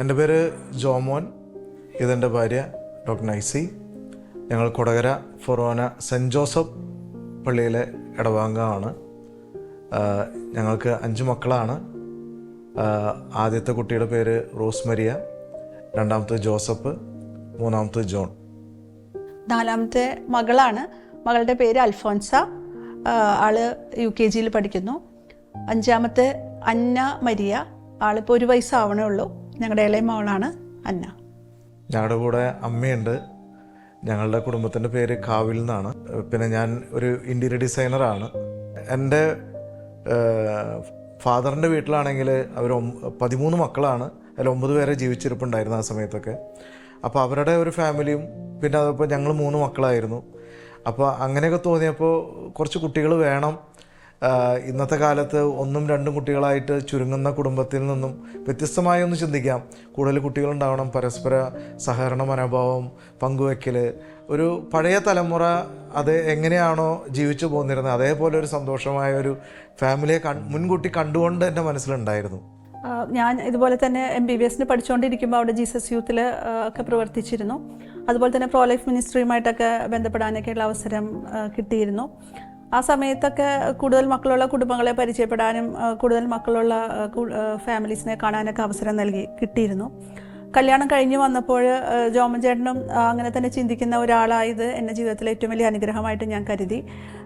എന്റെ പേര് ജോമോൻ. ഇതെന്റെ ഭാര്യ ഡോക്ടർ നൈസി. ഞങ്ങൾ കൊടകര ഫൊറോന സെന്റ് ജോസഫ് പള്ളിയിലെ ഇടവാംഗമാണ് ഞങ്ങൾക്ക് അഞ്ച് മക്കളാണ്. ആദ്യത്തെ കുട്ടിയുടെ പേര് റോസ്മരിയ രണ്ടാമത്തെ ജോസഫ് മൂന്നാമത്തെ ജോൺ. നാലാമത്തെ മകളാണ്. മകളുടെ പേര് അൽഫോൻസ. ആൾ യു കെ ജിയിൽ പഠിക്കുന്നു. അഞ്ചാമത്തെ അന്ന മരിയ. ആളിപ്പോൾ ഒരു വയസ്സാവണേ ഉള്ളൂ. ഞങ്ങളുടെ ഇളയ മകളാണ് അന്ന. ഞങ്ങളുടെ കൂടെ അമ്മയുണ്ട്. ഞങ്ങളുടെ കുടുംബത്തിന്റെ പേര് കാവിൽ എന്നാണ്. പിന്നെ ഞാൻ ഒരു ഇന്റീരിയർ ഡിസൈനറാണ്. എന്റെ ഫാദറിന്റെ വീട്ടിലാണെങ്കിൽ അവർ പതിമൂന്ന് മക്കളാണ്. അതിൽ ഒമ്പത് പേരെ ജീവിച്ചിരിപ്പുണ്ടായിരുന്നു ആ സമയത്തൊക്കെ. അപ്പോൾ അവരുടെ ഒരു ഫാമിലിയും പിന്നെ അതപ്പോൾ ഞങ്ങൾ മൂന്ന് മക്കളായിരുന്നു. അപ്പോൾ അങ്ങനെയൊക്കെ തോന്നിയപ്പോൾ കുറച്ച് കുട്ടികൾ വേണം. ഇന്നത്തെ കാലത്ത് ഒന്നും രണ്ടും കുട്ടികളായിട്ട് ചുരുങ്ങുന്ന കുടുംബത്തിൽ നിന്നും വ്യത്യസ്തമായി ഒന്ന് ചിന്തിക്കാം. കൂടുതൽ കുട്ടികളുണ്ടാവണം പരസ്പര സഹകരണ മനോഭാവം പങ്കുവെക്കൽ ഒരു പഴയ തലമുറ അത് എങ്ങനെയാണോ ജീവിച്ചു പോന്നിരുന്നത് അതേപോലെ ഒരു സന്തോഷമായ ഒരു ഫാമിലിയെ മുൻകൂട്ടി കണ്ടുകൊണ്ട് എന്റെ മനസ്സിലുണ്ടായിരുന്നു. ഞാൻ ഇതുപോലെ തന്നെ എം ബി ബി എസിന് പഠിച്ചുകൊണ്ടിരിക്കുമ്പോൾ അവിടെ ജീസസ് യൂത്തിൽ ഒക്കെ പ്രവർത്തിച്ചിരുന്നു. അതുപോലെ തന്നെ പ്രോ ലൈഫ് മിനിസ്ട്രിയുമായിട്ടൊക്കെ ബന്ധപ്പെടാനൊക്കെയുള്ള അവസരം കിട്ടിയിരുന്നു. ആ സമയത്തൊക്കെ കൂടുതൽ മക്കളുള്ള കുടുംബങ്ങളെ പരിചയപ്പെടാനും കൂടുതൽ മക്കളുള്ള ഫാമിലീസിനെ കാണാനൊക്കെ അവസരം നൽകി കിട്ടിയിരുന്നു. കല്യാണം കഴിഞ്ഞ് വന്നപ്പോൾ ജോമൻ ചേട്ടനും അങ്ങനെ തന്നെ ചിന്തിക്കുന്ന ഒരാളായത് എന്റെ ജീവിതത്തിലെ ഏറ്റവും വലിയ അനുഗ്രഹമായിട്ട് ഞാൻ കരുതി.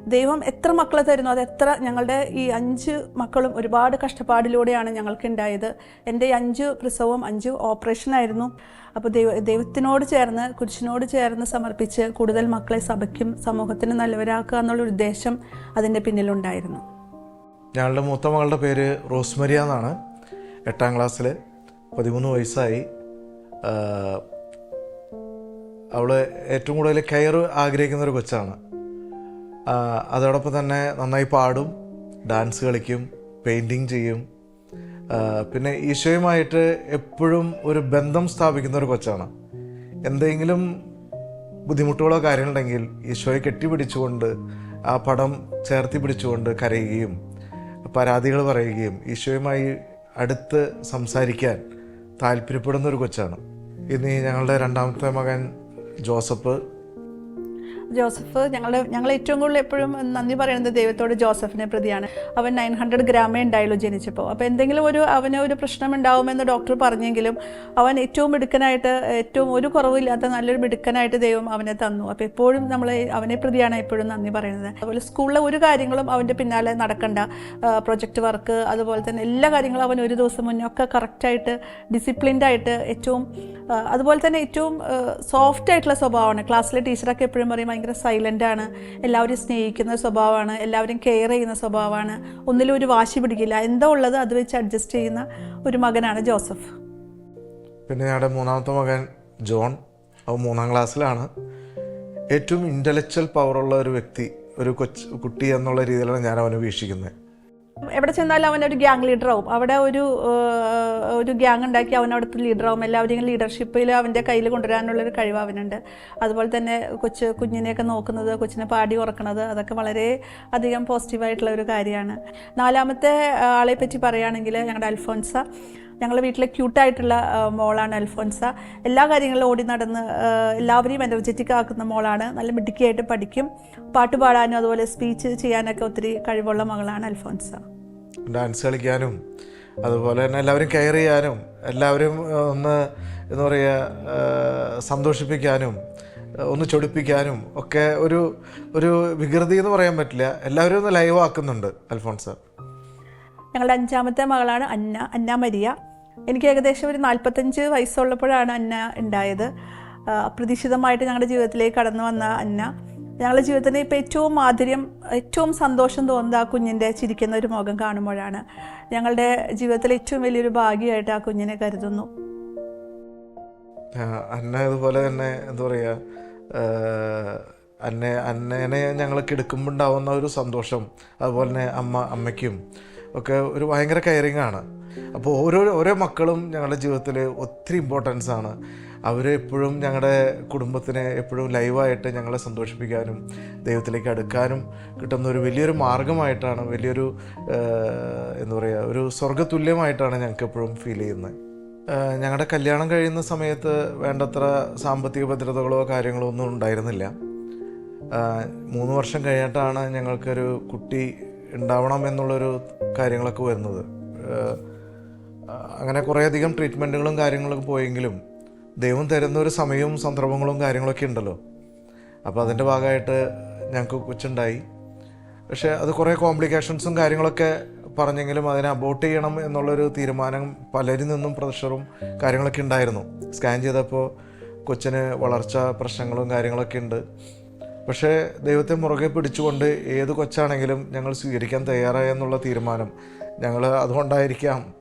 ദൈവം എത്ര മക്കളെ തരുന്നു അത് എത്ര ഞങ്ങളുടെ ഈ അഞ്ച് മക്കളും ഒരുപാട് കഷ്ടപ്പാടിലൂടെയാണ് ഞങ്ങൾക്ക് ഉണ്ടായത്. എന്റെ അഞ്ച് പ്രസവവും അഞ്ച് ഓപ്പറേഷനായിരുന്നു അപ്പോൾ ദൈവ ദൈവത്തിനോട് ചേർന്ന് കുരിശിനോട് ചേർന്ന് സമർപ്പിച്ച് കൂടുതൽ മക്കളെ സഭയ്ക്കും സമൂഹത്തിനും നല്ലവരാക്കുക എന്നുള്ളൊരു ഉദ്ദേശം അതിന്റെ പിന്നിലുണ്ടായിരുന്നു. ഞങ്ങളുടെ മൂത്ത മകളുടെ പേര് റോസ്മരിയ എന്നാണ്. എട്ടാം ക്ലാസ്സിൽ പതിമൂന്ന് വയസ്സായി. അവൾ ഏറ്റവും കൂടുതൽ കെയർ ആഗ്രഹിക്കുന്ന ഒരു കൊച്ചാണ്. അതോടൊപ്പം തന്നെ നന്നായി പാടും ഡാൻസ് കളിക്കും പെയിന്റിങ് ചെയ്യും. പിന്നെ ഈശോയുമായിട്ട് എപ്പോഴും ഒരു ബന്ധം സ്ഥാപിക്കുന്ന ഒരു കൊച്ചാണ്. എന്തെങ്കിലും ബുദ്ധിമുട്ടുകളോ കാര്യങ്ങളുണ്ടെങ്കിൽ ഈശോയെ കെട്ടിപ്പിടിച്ചുകൊണ്ട് ആ പടം ചേർത്തി പിടിച്ചുകൊണ്ട് കരയുകയും പരാതികൾ പറയുകയും ഈശോയുമായി അടുത്ത് സംസാരിക്കാൻ താല്പര്യപ്പെടുന്ന ഒരു കൊച്ചാണ്. ഇനി ഞങ്ങളുടെ രണ്ടാമത്തെ മകൻ ജോസഫ് ജോസഫ് ഞങ്ങളുടെ ഞങ്ങൾ ഏറ്റവും കൂടുതൽ എപ്പോഴും നന്ദി പറയുന്നത് ദൈവത്തോട് ജോസഫിനെ പ്രതിയാണ്. അവൻ നയൻ ഹൺഡ്രഡ് ഗ്രാമേ ഉണ്ടായുള്ളൂ ജനിച്ചപ്പോൾ. അപ്പോൾ എന്തെങ്കിലും ഒരു അവന് ഒരു പ്രശ്നം ഉണ്ടാവുമെന്ന് ഡോക്ടർ പറഞ്ഞെങ്കിലും അവൻ ഏറ്റവും മിടുക്കനായിട്ട് ഏറ്റവും ഒരു കുറവില്ലാത്ത നല്ലൊരു മിടുക്കനായിട്ട് ദൈവം അവനെ തന്നു. അപ്പോൾ എപ്പോഴും നമ്മൾ അവനെ പ്രതിയാണ് എപ്പോഴും നന്ദി പറയുന്നത്. അതുപോലെ സ്കൂളിലെ ഒരു കാര്യങ്ങളും അവന്റെ പിന്നാലെ നടക്കണ്ട. പ്രൊജക്റ്റ് വർക്ക് അതുപോലെ തന്നെ എല്ലാ കാര്യങ്ങളും അവൻ ഒരു ദിവസം മുന്നേ ഒക്കെ കറക്റ്റായിട്ട് ഡിസിപ്ലിൻഡ് ആയിട്ട് ഏറ്റവും അതുപോലെ തന്നെ ഏറ്റവും സോഫ്റ്റ് ആയിട്ടുള്ള സ്വഭാവമാണ്. ക്ലാസ്സിലെ ടീച്ചറൊക്കെ എപ്പോഴും പറയും ഭയങ്കര സൈലന്റ് ആണ്. എല്ലാവരും സ്നേഹിക്കുന്ന സ്വഭാവമാണ്. എല്ലാവരും കെയർ ചെയ്യുന്ന സ്വഭാവമാണ്. ഒന്നിലും ഒരു വാശി പിടിക്കില്ല. എന്തോ ഉള്ളത് അത് വെച്ച് അഡ്ജസ്റ്റ് ചെയ്യുന്ന ഒരു മകനാണ് ജോസഫ്. പിന്നെ ഞങ്ങളുടെ മൂന്നാമത്തെ മകൻ ജോൺ. അവൻ മൂന്നാം ക്ലാസ്സിലാണ്. ഏറ്റവും ഇന്റലക്ച്വൽ പവറുള്ള ഒരു വ്യക്തി ഒരു കൊച്ചു കുട്ടി എന്നുള്ള രീതിയിലാണ് ഞാൻ അവനെ വീക്ഷിക്കുന്നത്. എവിടെ ചെന്നാലും അവൻ ഒരു ഗ്യാങ് ലീഡറാവും അവിടെ ഒരു ഒരു ഗ്യാങ് ഉണ്ടാക്കി അവൻ അവിടുത്തെ ലീഡറാവും എല്ലാവരെയും ലീഡർഷിപ്പിൽ അവന്റെ കയ്യിൽ കൊണ്ടുവരാനുള്ള ഒരു കഴിവ് അവനുണ്ട്. അതുപോലെ തന്നെ കൊച്ചു കുഞ്ഞിനെയൊക്കെ നോക്കുന്നത് കൊച്ചിനെ പാടി ഉറക്കണത് അതൊക്കെ വളരെ അധികം പോസിറ്റീവായിട്ടുള്ള ഒരു കാര്യമാണ്. നാലാമത്തെ ആളെ പറ്റി പറയുകയാണെങ്കിൽ ഞങ്ങളുടെ അൽഫോൻസ. ഞങ്ങളുടെ വീട്ടിലെ ക്യൂട്ടായിട്ടുള്ള മോളാണ് അൽഫോൻസ. എല്ലാ കാര്യങ്ങളും ഓടി നടന്ന് എല്ലാവരെയും എനർജറ്റിക് ആക്കുന്ന മോളാണ്. നല്ല മിടുക്കിയായിട്ട് പഠിക്കും. പാട്ട് പാടാനും അതുപോലെ സ്പീച്ച് ചെയ്യാനൊക്കെ ഒത്തിരി കഴിവുള്ള മകളാണ് അൽഫോൻസ. ഡാൻസ് കളിക്കാനും അതുപോലെ തന്നെ എല്ലാവരും കെയർ ചെയ്യാനും എല്ലാവരും ഒന്ന് എന്താ പറയുക സന്തോഷിപ്പിക്കാനും ഒന്ന് ചൊടിപ്പിക്കാനും ഒക്കെ ഒരു ഒരു വികൃതി എന്ന് പറയാൻ പറ്റില്ല. എല്ലാവരും ഒന്ന് ലൈവ് ആക്കുന്നുണ്ട് അൽഫോൺസ് ഞങ്ങളുടെ അഞ്ചാമത്തെ മകളാണ് അന്ന അന്ന മരിയ. എനിക്ക് ഏകദേശം ഒരു നാൽപ്പത്തഞ്ച് വയസ്സുള്ളപ്പോഴാണ് അന്ന ഉണ്ടായത്. അപ്രതീക്ഷിതമായിട്ട് ഞങ്ങളുടെ ജീവിതത്തിലേക്ക് കടന്നു വന്ന അന്ന. ഞങ്ങളുടെ ജീവിതത്തിന് ഇപ്പോൾ ഏറ്റവും മാധുര്യം ഏറ്റവും സന്തോഷം തോന്നുന്നത് ആ കുഞ്ഞിന്റെ ചിരിക്കുന്ന ഒരു മുഖം കാണുമ്പോഴാണ്. ഞങ്ങളുടെ ജീവിതത്തിലെ ഏറ്റവും വലിയൊരു ഭാഗ്യമായിട്ട് ആ കുഞ്ഞിനെ കരുതുന്നു. അന്ന ഇതുപോലെ തന്നെ എന്താ പറയുക അന്നെ അന്നേനെ ഞങ്ങൾ കിടക്കുമ്പോൾ ഉണ്ടാവുന്ന ഒരു സന്തോഷം അതുപോലെ തന്നെ അമ്മ അമ്മയ്ക്കും. ഒക്കെ ഒരു ഭയങ്കര കെയറിങ് ആണ്. അപ്പോൾ ഓരോ ഓരോ മക്കളും ഞങ്ങളുടെ ജീവിതത്തിൽ ഒത്തിരി ഇമ്പോർട്ടൻസ് ആണ്. അവർ എപ്പോഴും ഞങ്ങളുടെ കുടുംബത്തിനെ എപ്പോഴും ലൈവായിട്ട് ഞങ്ങളെ സന്തോഷിപ്പിക്കാനും ദൈവത്തിലേക്ക് അടുക്കാനും കിട്ടുന്ന ഒരു വലിയൊരു മാർഗമായിട്ടാണ് വലിയൊരു എന്താ പറയുക ഒരു സ്വർഗതുല്യമായിട്ടാണ് ഞങ്ങൾക്ക് എപ്പോഴും ഫീൽ ചെയ്യുന്നത്. ഞങ്ങളുടെ കല്യാണം കഴിയുന്ന സമയത്ത് വേണ്ടത്ര സാമ്പത്തിക ഭദ്രതകളോ കാര്യങ്ങളോ ഒന്നും ഉണ്ടായിരുന്നില്ല. മൂന്ന് വർഷം കഴിഞ്ഞിട്ടാണ് ഞങ്ങൾക്കൊരു കുട്ടി ഉണ്ടാവണം എന്നുള്ളൊരു കാര്യങ്ങളൊക്കെ വരുന്നത്. അങ്ങനെ കുറേയധികം ട്രീറ്റ്മെന്റുകളും കാര്യങ്ങളൊക്കെ പോയെങ്കിലും ദൈവം തരുന്ന ഒരു സമയവും സന്ദർഭങ്ങളും കാര്യങ്ങളൊക്കെ ഉണ്ടല്ലോ. അപ്പോൾ അതിന്റെ ഭാഗമായിട്ട് ഞങ്ങൾക്ക് കൊച്ചുണ്ടായി. പക്ഷേ അത് കുറേ കോംപ്ലിക്കേഷൻസും കാര്യങ്ങളൊക്കെ പറഞ്ഞെങ്കിലും അതിനെ അബോട്ട് ചെയ്യണം എന്നുള്ളൊരു തീരുമാനം പലരിൽ നിന്നും പ്രഷറും കാര്യങ്ങളൊക്കെ ഉണ്ടായിരുന്നു. സ്കാൻ ചെയ്തപ്പോൾ കൊച്ചിന് വളർച്ച പ്രശ്നങ്ങളും കാര്യങ്ങളൊക്കെ ഉണ്ട്. പക്ഷേ ദൈവത്തെ മുറുകെ പിടിച്ചുകൊണ്ട് ഏത് കൊച്ചാണെങ്കിലും ഞങ്ങൾ സ്വീകരിക്കാൻ തയ്യാറായി എന്നുള്ള തീരുമാനം. ഞങ്ങൾ അതുകൊണ്ടായിരിക്കാം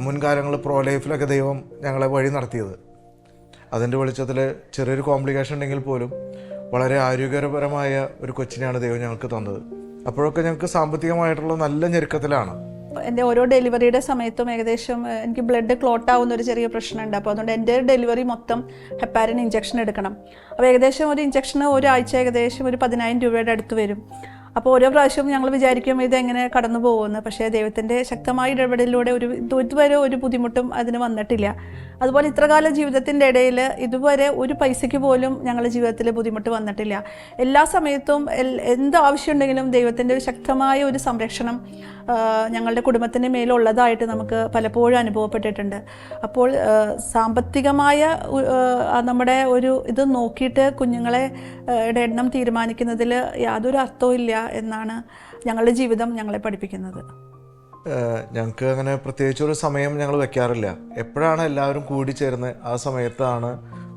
മുൻകാലങ്ങൾ പ്രോ ലൈഫിലൊക്കെ ദൈവം ഞങ്ങളെ വഴി നടത്തിയത്. അതിന്റെ വെളിച്ചത്തിൽ ചെറിയൊരു കോംപ്ലിക്കേഷൻ ഉണ്ടെങ്കിൽ പോലും വളരെ ആരോഗ്യപരമായ ഒരു കൊച്ചിനെയാണ് ദൈവം ഞങ്ങൾക്ക് തന്നത്. അപ്പോഴൊക്കെ ഞങ്ങൾക്ക് സാമ്പത്തികമായിട്ടുള്ള നല്ല ഞെരുക്കത്തിലാണ്. എന്റെ ഓരോ ഡെലിവറിയുടെ സമയത്തും ഏകദേശം എനിക്ക് ബ്ലഡ് ക്ലോട്ട് ആവുന്ന ഒരു ചെറിയ പ്രശ്നമുണ്ട്. അപ്പോൾ അതുകൊണ്ട് എന്റെ ഡെലിവറി മൊത്തം ഹെപ്പാരിൻ ഇഞ്ചക്ഷൻ എടുക്കണം. അപ്പോൾ ഏകദേശം ഒരു ഇഞ്ചക്ഷന് ഒരാഴ്ച ഏകദേശം ഒരു പതിനായിരം രൂപയുടെ അടുത്ത് വരും. അപ്പോൾ ഓരോ പ്രാവശ്യവും ഞങ്ങൾ വിചാരിക്കും ഇതെങ്ങനെ കടന്നു പോകുമെന്ന്. പക്ഷേ ദൈവത്തിന്റെ ശക്തമായ ഇടപെടലിലൂടെ ഒരു ഇത് ഇതുവരെ ഒരു ബുദ്ധിമുട്ടും അതിന് വന്നിട്ടില്ല. അതുപോലെ ഇത്രകാല ജീവിതത്തിന്റെ ഇടയിൽ ഇതുവരെ ഒരു പൈസയ്ക്ക് പോലും ഞങ്ങളുടെ ജീവിതത്തിൽ ബുദ്ധിമുട്ട് വന്നിട്ടില്ല. എല്ലാ സമയത്തും എന്ത് ആവശ്യമുണ്ടെങ്കിലും ദൈവത്തിന്റെ ഒരു ശക്തമായ ഒരു സംരക്ഷണം ഞങ്ങളുടെ കുടുംബത്തിന് മേലുള്ളതായിട്ട് നമുക്ക് പലപ്പോഴും അനുഭവപ്പെട്ടിട്ടുണ്ട്. അപ്പോൾ സാമ്പത്തികമായ നമ്മുടെ ഒരു ഇത് നോക്കിയിട്ട് കുഞ്ഞുങ്ങളെ എണ്ണം തീരുമാനിക്കുന്നതിൽ യാതൊരു അർത്ഥവും എന്നാണ് ഞങ്ങളുടെ ജീവിതം ഞങ്ങളെ പഠിപ്പിക്കുന്നത്. ഞങ്ങൾക്ക് അങ്ങനെ പ്രത്യേകിച്ച് ഒരു സമയം ഞങ്ങൾ വെക്കാറില്ല. എപ്പോഴാണ് എല്ലാവരും കൂടി ചേർന്ന് ആ സമയത്താണ്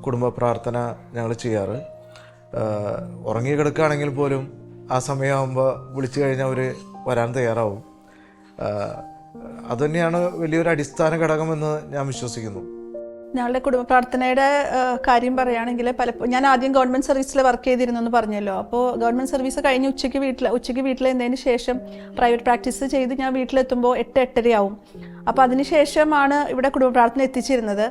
കുടുംബ പ്രാർത്ഥന ഞങ്ങൾ ചെയ്യാറ്. ഉറങ്ങി കിടക്കുകയാണെങ്കിൽ പോലും ആ സമയമാകുമ്പോൾ വിളിച്ചു കഴിഞ്ഞാൽ അവർ വരാൻ തയ്യാറാവും. അതുതന്നെയാണ് വലിയൊരു അടിസ്ഥാന ഘടകമെന്ന് ഞാൻ വിശ്വസിക്കുന്നു. ഞങ്ങളുടെ കുടുംബ പ്രാർത്ഥനയുടെ കാര്യം പറയുകയാണെങ്കിൽ പലപ്പോൾ ഞാൻ ആദ്യം ഗവൺമെന്റ് സർവീസിൽ വർക്ക് ചെയ്തിരുന്നു എന്ന് പറഞ്ഞല്ലോ. അപ്പോൾ ഗവൺമെന്റ് സർവീസ് കഴിഞ്ഞ് ഉച്ചയ്ക്ക് വീട്ടിൽ ഉച്ചയ്ക്ക് വീട്ടിലെന്തതിന് ശേഷം പ്രൈവറ്റ് പ്രാക്ടീസ് ചെയ്ത് ഞാൻ വീട്ടിലെത്തുമ്പോൾ എട്ട് എട്ടരയാവും. അപ്പോൾ അതിന് ശേഷമാണ് ഇവിടെ കുടുംബ പ്രാർത്ഥന എത്തിച്ചിരുന്നത്.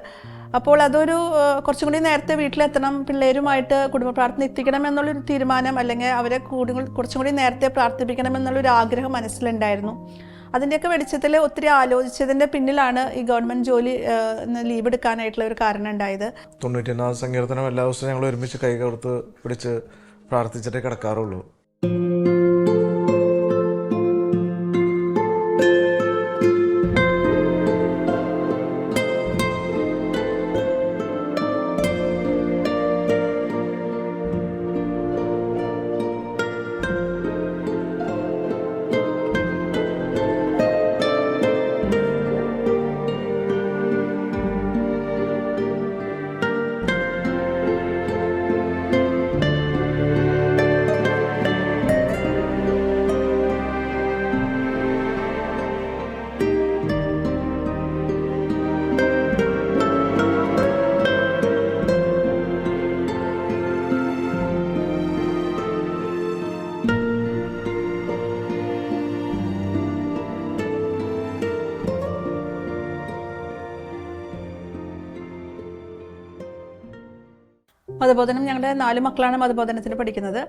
അപ്പോൾ അതൊരു കുറച്ചും കൂടി നേരത്തെ വീട്ടിലെത്തണം പിള്ളേരുമായിട്ട് കുടുംബ പ്രാർത്ഥന എത്തിക്കണം എന്നുള്ളൊരു തീരുമാനം അല്ലെങ്കിൽ അവരെ കൂടുതൽ കുറച്ചും കൂടി നേരത്തെ പ്രാർത്ഥിപ്പിക്കണം എന്നുള്ളൊരു ആഗ്രഹം മനസ്സിലുണ്ടായിരുന്നു. അതിന്റെയൊക്കെ വെളിച്ചത്തിൽ ഒത്തിരി ആലോചിച്ചതിന്റെ പിന്നിലാണ് ഈ ഗവൺമെന്റ് ജോലി ലീവ് എടുക്കാനായിട്ടുള്ള ഒരു കാരണം ഉണ്ടായത്. തൊണ്ണൂറ്റി ഒന്നാം സങ്കീർത്തനം എല്ലാ ദിവസവും ഞങ്ങൾ ഒരുമിച്ച് കൈകോർത്ത് പിടിച്ച് പ്രാർത്ഥിച്ചിട്ടേ കിടക്കാറുള്ളൂ. മതബോധനം ഞങ്ങളുടെ നാല് മക്കളാണ് മതബോധനത്തിന് പഠിക്കുന്നത്.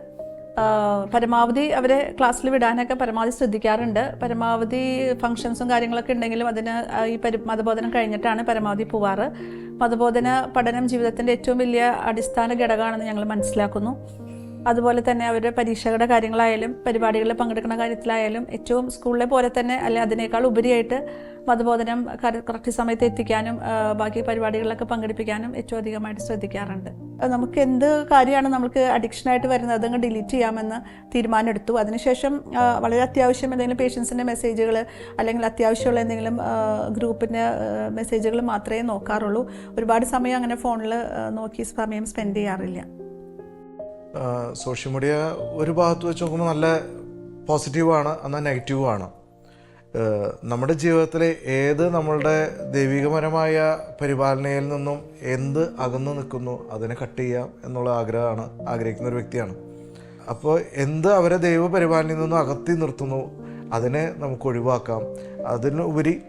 പരമാവധി അവരെ ക്ലാസ്സിൽ വിടാനൊക്കെ പരമാവധി ശ്രദ്ധിക്കാറുണ്ട്. പരമാവധി ഫങ്ഷൻസും കാര്യങ്ങളൊക്കെ ഉണ്ടെങ്കിലും അതിന് ഈ പരി മതബോധനം കഴിഞ്ഞിട്ടാണ് പരമാവധി പോവാറ്. മതബോധന പഠനം ജീവിതത്തിന്റെ ഏറ്റവും വലിയ അടിസ്ഥാന ഘടകമാണെന്ന് ഞങ്ങൾ മനസ്സിലാക്കുന്നു. അതുപോലെ തന്നെ അവരുടെ പരീക്ഷകളുടെ കാര്യങ്ങളായാലും പരിപാടികളിൽ പങ്കെടുക്കുന്ന കാര്യത്തിലായാലും ഏറ്റവും സ്കൂളിലെ പോലെ തന്നെ അല്ലെ അതിനേക്കാൾ ഉപരിയായിട്ട് മതബോധനം കറക്റ്റ് സമയത്ത് എത്തിക്കാനും ബാക്കി പരിപാടികളിലൊക്കെ പങ്കെടുപ്പിക്കാനും ഏറ്റവും അധികമായിട്ട് ശ്രദ്ധിക്കാറുണ്ട്. നമുക്ക് എന്ത് കാര്യമാണ് നമുക്ക് അഡിക്ഷനായിട്ട് വരുന്നത് അതങ്ങ് ഡിലീറ്റ് ചെയ്യാമെന്ന് തീരുമാനമെടുത്തു. അതിനുശേഷം വളരെ അത്യാവശ്യം എന്തെങ്കിലും പേഷ്യൻസിന്റെ മെസ്സേജുകൾ അല്ലെങ്കിൽ അത്യാവശ്യമുള്ള എന്തെങ്കിലും ഗ്രൂപ്പിന്റെ മെസ്സേജുകൾ മാത്രമേ നോക്കാറുള്ളൂ. ഒരുപാട് സമയം അങ്ങനെ ഫോണിൽ നോക്കി സമയം സ്പെൻഡ് ചെയ്യാറില്ല. സോഷ്യൽ മീഡിയ ഒരു ഭാഗത്ത് വെച്ച് നോക്കുമ്പോൾ നല്ല പോസിറ്റീവാണ് എന്നാൽ നെഗറ്റീവുമാണ്. നമ്മുടെ ജീവിതത്തിലെ ഏത് നമ്മളുടെ ദൈവികപരമായ പരിപാലനയിൽ നിന്നും എന്ത് അകന്നു നിൽക്കുന്നു അതിനെ കട്ട് ചെയ്യാം എന്നുള്ള ആഗ്രഹമാണ് ആഗ്രഹിക്കുന്ന ഒരു വ്യക്തിയാണ്. അപ്പോൾ എന്ത് അവരെ ദൈവ പരിപാലനയിൽ നിന്നും അകത്തി നിർത്തുന്നു അതിനെ നമുക്ക് ഒഴിവാക്കാം. അതിനുപരി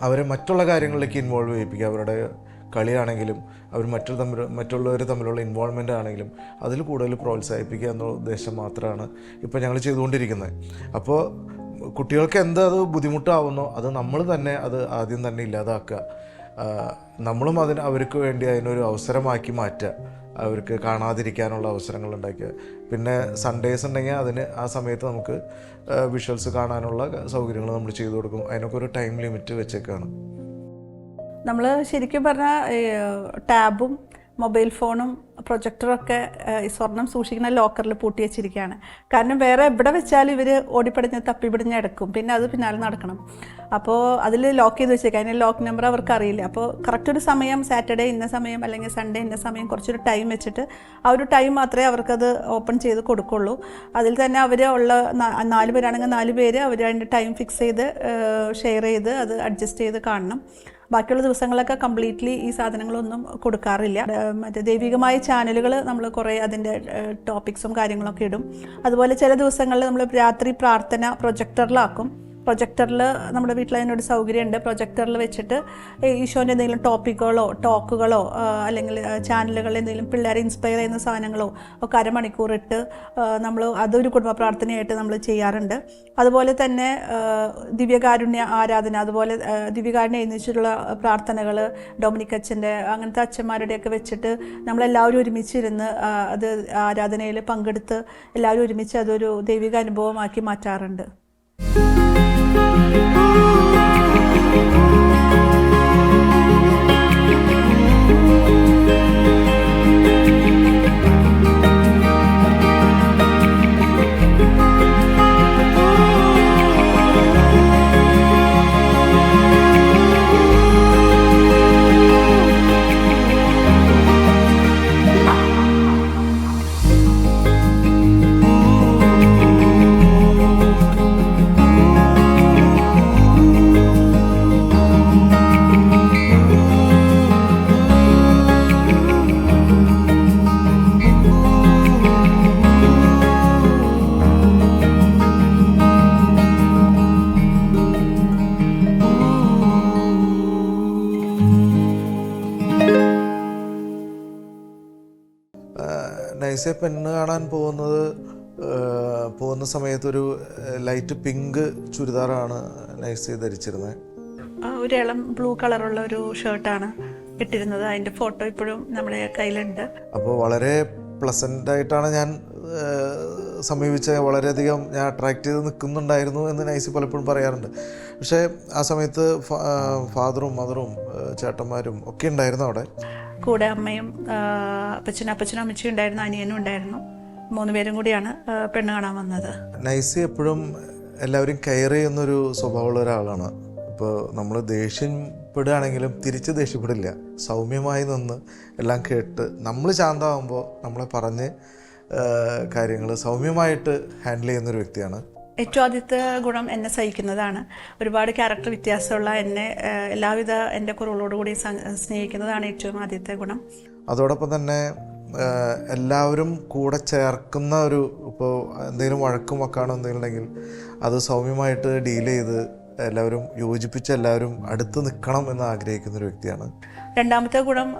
അവരെ മറ്റുള്ള കാര്യങ്ങളിലേക്ക് ഇൻവോൾവ് ചെയ്യിപ്പിക്കുക അവരുടെ കളിയാണെങ്കിലും അവർ മറ്റു തമ്മിൽ മറ്റുള്ളവർ തമ്മിലുള്ള ഇൻവോൾവ്മെന്റ് ആണെങ്കിലും അതിൽ കൂടുതൽ പ്രോത്സാഹിപ്പിക്കുക എന്ന ഉദ്ദേശം മാത്രമാണ് ഇപ്പോൾ ഞങ്ങൾ ചെയ്തുകൊണ്ടിരിക്കുന്നത്. അപ്പോൾ കുട്ടികൾക്ക് എന്ത് അത് ബുദ്ധിമുട്ടാവുന്നോ അത് നമ്മൾ തന്നെ അത് ആദ്യം തന്നെ ഇല്ലാതാക്കുക. നമ്മളും അതിന് അവർക്ക് വേണ്ടി അതിനൊരു അവസരമാക്കി മാറ്റുക. അവർക്ക് കാണാതിരിക്കാനുള്ള അവസരങ്ങൾ ഉണ്ടാക്കുക. പിന്നെ സൺഡേസ് ഉണ്ടെങ്കിൽ അതിന് ആ സമയത്ത് നമുക്ക് വിഷ്വൽസ് കാണാനുള്ള സൗകര്യങ്ങൾ നമ്മൾ ചെയ്തു കൊടുക്കും. അതിനൊക്കെ ഒരു ടൈം ലിമിറ്റ് വെച്ചേക്കാണ്. നമ്മൾ ശരിക്കും പറഞ്ഞാൽ ടാബും മൊബൈൽ ഫോണും പ്രൊജക്ടറും ഒക്കെ ഈ സ്വർണം സൂക്ഷിക്കുന്ന ലോക്കറിൽ പൂട്ടി വെച്ചിരിക്കുകയാണ് കാരണം വേറെ എവിടെ വെച്ചാലും ഇവർ ഓടിപ്പടിഞ്ഞ് തപ്പിപ്പിടിഞ്ഞ് എടുക്കും. പിന്നെ അത് പിന്നാലെ നടക്കണം. അപ്പോൾ അതിൽ ലോക്ക് ചെയ്ത് വെച്ചേക്കാം. അതിന്റെ ലോക്ക് നമ്പർ അവർക്ക് അറിയില്ല. അപ്പോൾ കറക്റ്റ് ഒരു സമയം സാറ്റർഡേ ഇന്ന സമയം അല്ലെങ്കിൽ സൺഡേ ഇന്ന സമയം കുറച്ചൊരു ടൈം വെച്ചിട്ട് ആ ഒരു ടൈം മാത്രമേ അവർക്കത് ഓപ്പൺ ചെയ്ത് കൊടുക്കുള്ളൂ. അതിൽ തന്നെ അവർ ഉള്ള നാല് പേരാണെങ്കിൽ നാല് പേര് അവർ അതിന്റെ ടൈം ഫിക്സ് ചെയ്ത് ഷെയർ ചെയ്ത് അത് അഡ്ജസ്റ്റ് ചെയ്ത് കാണണം. ബാക്കിയുള്ള ദിവസങ്ങളൊക്കെ കംപ്ലീറ്റ്ലി ഈ സാധനങ്ങളൊന്നും കൊടുക്കാറില്ല. മറ്റേ ദൈവികമായ ചാനലുകൾ നമ്മൾ കുറേ അതിന്റെ ടോപ്പിക്സും കാര്യങ്ങളൊക്കെ ഇടും. അതുപോലെ ചില ദിവസങ്ങളിൽ നമ്മൾ രാത്രി പ്രാർത്ഥന പ്രൊജക്ടറിലാക്കും പ്രൊജക്ടറിൽ നമ്മുടെ വീട്ടിൽ അതിനൊരു സൗകര്യമുണ്ട്. പ്രൊജക്ടറിൽ വെച്ചിട്ട് ഈശോന്റെ എന്തെങ്കിലും ടോപ്പിക്കുകളോ ടോക്കുകളോ അല്ലെങ്കിൽ ചാനലുകളിൽ എന്തെങ്കിലും പിള്ളേരെ ഇൻസ്പയർ ചെയ്യുന്ന സാധനങ്ങളോ ഒക്കെ അരമണിക്കൂർ ഇട്ട് നമ്മൾ അതൊരു കുടുംബ പ്രാർത്ഥനയായിട്ട് നമ്മൾ ചെയ്യാറുണ്ട്. അതുപോലെ തന്നെ ദിവ്യകാരുണ്യ ആരാധന അതുപോലെ ദിവ്യകാരുണ്യം എഴുന്നിച്ചിട്ടുള്ള പ്രാർത്ഥനകൾ ഡൊമിനിക് അച്ഛന്റെ അങ്ങനത്തെ അച്ഛന്മാരുടെയൊക്കെ വെച്ചിട്ട് നമ്മളെല്ലാവരും ഒരുമിച്ചിരുന്ന് അത് ആരാധനയിൽ പങ്കെടുത്ത് എല്ലാവരും ഒരുമിച്ച് അതൊരു ദൈവിക അനുഭവമാക്കി മാറ്റാറുണ്ട്. നൈസെ പെണ്ണ് കാണാൻ പോകുന്നത് പോകുന്ന സമയത്ത് ഒരു ലൈറ്റ് പിങ്ക് ചുരിദാറാണ് നൈസ് ധരിച്ചിരുന്നത്. ഒരു ഇളം ബ്ലൂ കളറുള്ള ഒരു ഷർട്ടാണ് ഇട്ടിരുന്നത്. അതിന്റെ ഫോട്ടോ ഇപ്പോഴും നമ്മുടെ കയ്യിലുണ്ട്. അപ്പോൾ വളരെ പ്ലസന്റ് ആയിട്ടാണ് ഞാൻ സമീപിച്ച വളരെയധികം ഞാൻ അട്രാക്റ്റ് ചെയ്ത് നിൽക്കുന്നുണ്ടായിരുന്നു എന്ന് നൈസി പലപ്പോഴും പറയാറുണ്ട്. പക്ഷേ ആ സമയത്ത് ഫാദറും മദറും ചേട്ടന്മാരും ഒക്കെ ഉണ്ടായിരുന്നു അവിടെ. കൂടെ അമ്മയും അപ്പച്ചനും അപ്പച്ചനും അമ്മച്ചും ഉണ്ടായിരുന്നു അനിയനും ഉണ്ടായിരുന്നു. മൂന്ന് പേരും കൂടിയാണ് പെണ്ണ് കാണാൻ വന്നത്. നൈസി എപ്പോഴും എല്ലാവരും കെയർ ചെയ്യുന്നൊരു സ്വഭാവമുള്ള ഒരാളാണ്. ഇപ്പോൾ നമ്മൾ ദേഷ്യപ്പെടുകയാണെങ്കിലും തിരിച്ച് ദേഷ്യപ്പെടില്ല. സൗമ്യമായി നിന്ന് എല്ലാം കേട്ട് നമ്മൾ ശാന്തമാകുമ്പോൾ നമ്മളെ പറഞ്ഞ് കാര്യങ്ങൾ സൗമ്യമായിട്ട് ഹാൻഡിൽ ചെയ്യുന്നൊരു വ്യക്തിയാണ് ഏറ്റവും ആദ്യത്തെ ഗുണം എന്നെ സഹിക്കുന്നതാണ്. ഒരുപാട് ക്യാരക്ടർ വ്യത്യാസമുള്ള എന്നെ എല്ലാവിധ എന്റെ കുറവുകളോടുകൂടി സ്നേഹിക്കുന്നതാണ് ഏറ്റവും ആദ്യത്തെ ഗുണം. അതോടൊപ്പം തന്നെ എല്ലാവരും കൂടെ ചേർക്കുന്ന ഒരു ഇപ്പോൾ എന്തെങ്കിലും വഴക്കും വക്കാണോ എന്തെങ്കിലും അത് സൗമ്യമായിട്ട് ഡീൽ ചെയ്ത് എല്ലാവരും യോജിപ്പിച്ച് എല്ലാവരും അടുത്ത് നിൽക്കണം എന്ന് ആഗ്രഹിക്കുന്ന ഒരു വ്യക്തിയാണ് രണ്ടാമത്തെ ഗുണം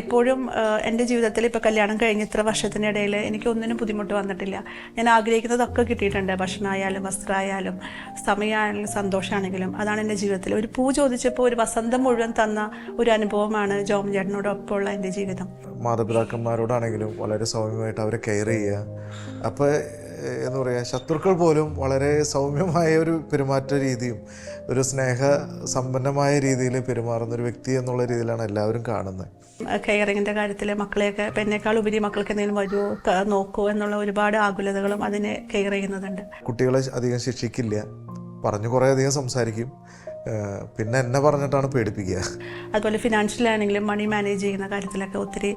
എപ്പോഴും എന്റെ ജീവിതത്തിൽ ഇപ്പോൾ കല്യാണം കഴിഞ്ഞ ഇത്ര വർഷത്തിനിടയിൽ എനിക്ക് ഒന്നിനും ബുദ്ധിമുട്ട് വന്നിട്ടില്ല. ഞാൻ ആഗ്രഹിക്കുന്നതൊക്കെ കിട്ടിയിട്ടുണ്ട്. ഭക്ഷണമായാലും വസ്ത്രമായാലും സമയമായാലും സന്തോഷമാണെങ്കിലും. അതാണ് എന്റെ ജീവിതത്തിൽ. ഒരു പൂ ചോദിച്ചപ്പോൾ ഒരു വസന്തം മുഴുവൻ തന്ന ഒരു അനുഭവമാണ് ജോം ചേട്ടനോടൊപ്പമുള്ള എന്റെ ജീവിതം. മാതാപിതാക്കന്മാരോടാണെങ്കിലും വളരെ സൗമ്യമായിട്ട് അവരെ കെയർ ചെയ്യുക. അപ്പോൾ എന്ന് പറയുക ശത്രുക്കൾ പോലും വളരെ സൗമ്യമായ ഒരു പെരുമാറ്റ രീതിയും ഒരു സ്നേഹ സമ്പന്നമായ രീതിയിൽ പെരുമാറുന്ന ഒരു വ്യക്തി എന്നുള്ള രീതിയിലാണ് എല്ലാവരും കാണുന്നത്. കെയറിങ്ങിന്റെ കാര്യത്തിൽ മക്കളെയൊക്കെ ഇപ്പം എന്നേക്കാൾ ഉപരി മക്കൾക്ക് എന്തെങ്കിലും വരുമോ നോക്കുമോ എന്നുള്ള ഒരുപാട് ആകുലതകളും അതിനെ കെയർ ചെയ്യുന്നതുണ്ട് കുട്ടികളെ അധികം ശിക്ഷിക്കില്ല. പറഞ്ഞു കുറേ അധികം സംസാരിക്കും. പിന്നെ എന്നെ പറഞ്ഞിട്ടാണ് പേടിപ്പിക്കുക. അതുപോലെ ഫിനാൻഷ്യൽ ആണെങ്കിലും മണി മാനേജ് ചെയ്യുന്ന കാര്യത്തിലൊക്കെ ഒത്തിരി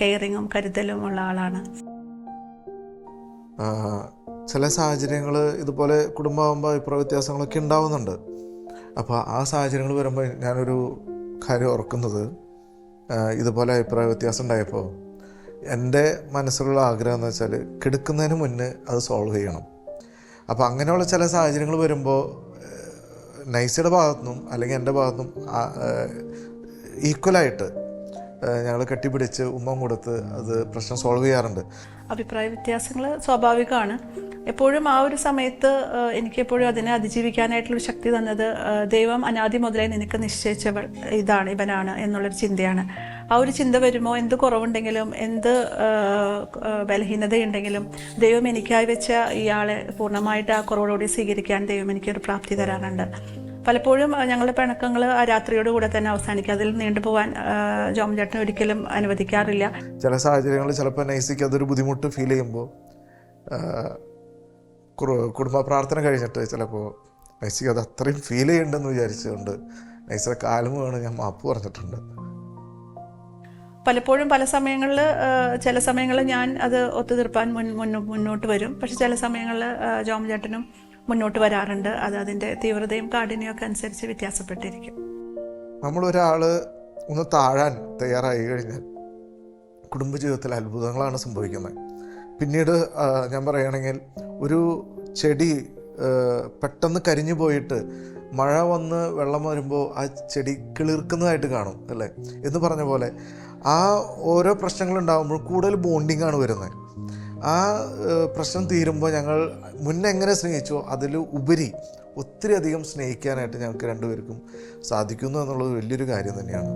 കെയറിങ്ങും കരുതലും ഉള്ള ആളാണ്. ചില സാഹചര്യങ്ങൾ ഇതുപോലെ കുടുംബമാകുമ്പോൾ അഭിപ്രായ വ്യത്യാസങ്ങളൊക്കെ ഉണ്ടാവുന്നുണ്ട്. അപ്പോൾ ആ സാഹചര്യങ്ങൾ വരുമ്പോൾ ഞാനൊരു കാര്യം ഓർക്കുന്നത്. ഇതുപോലെ അഭിപ്രായ വ്യത്യാസം ഉണ്ടായപ്പോൾ എന്റെ മനസ്സിലുള്ള ആഗ്രഹം എന്ന് വെച്ചാൽ കിടക്കുന്നതിന് മുന്നേ അത് സോൾവ് ചെയ്യണം. അപ്പോൾ അങ്ങനെയുള്ള ചില സാഹചര്യങ്ങൾ വരുമ്പോൾ നൈസിയുടെ ഭാഗത്തുനിന്നും അല്ലെങ്കിൽ എന്റെ ഭാഗത്തുനിന്നും ഈക്വലായിട്ട് ഞങ്ങൾ കെട്ടിപ്പിടിച്ച് ഉമ്മം കൊടുത്ത് അത് പ്രശ്നം സോൾവ് ചെയ്യാറുണ്ട്. അഭിപ്രായ വ്യത്യാസങ്ങൾ സ്വാഭാവികമാണ്. എപ്പോഴും ആ ഒരു സമയത്ത് എനിക്ക് എപ്പോഴും അതിനെ അതിജീവിക്കാനായിട്ടുള്ള ശക്തി തന്നത് ദൈവം അനാദി മുതലേ നിനക്ക് നിശ്ചയിച്ചവൾ ഇതാണ് ഇവനാണ് എന്നുള്ളൊരു ചിന്തയാണ്. ആ ഒരു ചിന്ത വരുമോ? എന്ത് കുറവുണ്ടെങ്കിലും എന്ത് ബലഹീനതയുണ്ടെങ്കിലും ദൈവം എനിക്കായി വെച്ച ഇയാളെ പൂർണമായിട്ട് ആ കുറവോടുകൂടി സ്വീകരിക്കാൻ ദൈവം എനിക്കൊരു പ്രാപ്തി തരാറുണ്ട്. പലപ്പോഴും ഞങ്ങളുടെ പിണക്കങ്ങൾ ആ രാത്രിയോട് കൂടെ തന്നെ അവസാനിക്കും. അതിൽ നീണ്ടുപോകാൻ ചേട്ടൻ ഒരിക്കലും അനുവദിക്കാറില്ല. ചില സാഹചര്യങ്ങളിൽ ചിലപ്പോൾ നൈസിക്ക് അതൊരു ബുദ്ധിമുട്ട് ഫീൽ ചെയ്യുമ്പോൾ കുടുംബ പ്രാർത്ഥന കഴിഞ്ഞിട്ട് ചിലപ്പോൾ നൈസിക്ക് അത് അത്രയും ഫീൽ ചെയ്യണ്ടെന്ന് വിചാരിച്ചുകൊണ്ട് നൈസിയുടെ കാലം വേണം ഞാൻ മാപ്പ് പറഞ്ഞിട്ടുണ്ട്. പലപ്പോഴും പല സമയങ്ങളിൽ ചില സമയങ്ങളിൽ ഞാൻ അത് ഒത്തുതീർപ്പാൻ മുൻ മുന്നോട്ട് വരും. പക്ഷെ ചില സമയങ്ങളിൽ ജോം ചേട്ടനും മുന്നോട്ട് വരാറുണ്ട്. അത് അതിന്റെ തീവ്രതയും കാഠിന്യമൊക്കെ അനുസരിച്ച് വ്യത്യാസപ്പെട്ടിരിക്കും. നമ്മളൊരാൾ ഒന്ന് താഴാൻ തയ്യാറായി കഴിഞ്ഞാൽ കുടുംബജീവിതത്തിൽ അത്ഭുതങ്ങളാണ് സംഭവിക്കുന്നത്. പിന്നീട് ഞാൻ പറയുകയാണെങ്കിൽ ഒരു ചെടി പെട്ടെന്ന് കരിഞ്ഞു പോയിട്ട് മഴ വന്ന് വെള്ളം വരുമ്പോൾ ആ ചെടി കിളിർക്കുന്നതായിട്ട് കാണും അല്ലേ? എന്ന് പറഞ്ഞ പോലെ ആ ഓരോ പ്രശ്നങ്ങളുണ്ടാകുമ്പോൾ കൂടുതൽ ബോണ്ടിങ് ആണ് വരുന്നത്. ആ പ്രശ്നം തീരുമ്പോൾ ഞങ്ങൾ മുന്നെങ്ങനെ സ്നേഹിച്ചോ അതിൽ ഉപരി ഒത്തിരി അധികം സ്നേഹിക്കാനായിട്ട് ഞങ്ങൾക്ക് രണ്ടുപേർക്കും സാധിക്കുന്നു എന്നുള്ളത് വലിയൊരു കാര്യം തന്നെയാണ്.